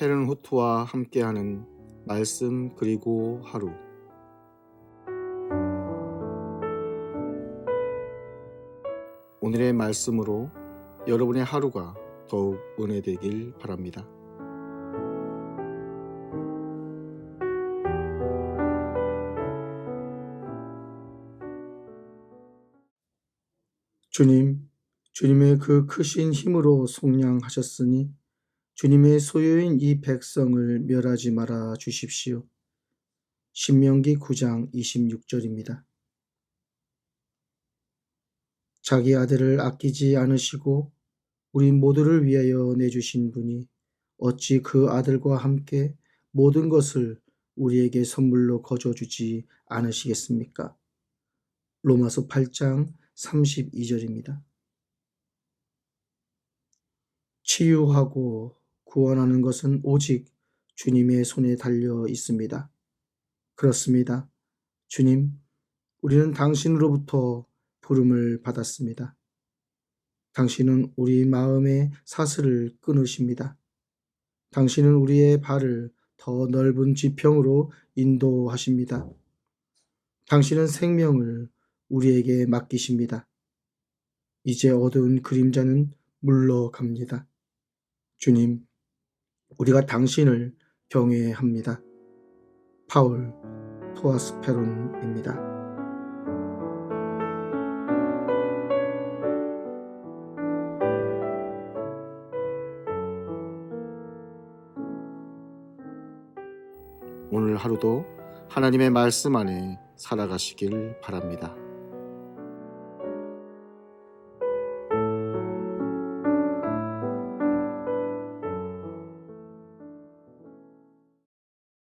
헤른 후트와 함께하는 말씀 그리고 하루 오늘의 말씀으로 여러분의 하루가 더욱 은혜되길 바랍니다. 주님, 주님의 그 크신 힘으로 속량하셨으니 주님의 소유인 이 백성을 멸하지 말아 주십시오. 신명기 9장 26절입니다. 자기 아들을 아끼지 않으시고 우리 모두를 위하여 내주신 분이 어찌 그 아들과 함께 모든 것을 우리에게 선물로 거저 주지 않으시겠습니까? 로마서 8장 32절입니다. 치유하고 구원하는 것은 오직 주님의 손에 달려 있습니다. 그렇습니다. 주님, 우리는 당신으로부터 부름을 받았습니다. 당신은 우리 마음의 사슬을 끊으십니다. 당신은 우리의 발을 더 넓은 지평으로 인도하십니다. 당신은 생명을 우리에게 맡기십니다. 이제 어두운 그림자는 물러갑니다. 주님, 우리가 당신을 경외합니다. 파울 토아스페론입니다. 오늘 하루도 하나님의 말씀 안에 살아가시길 바랍니다.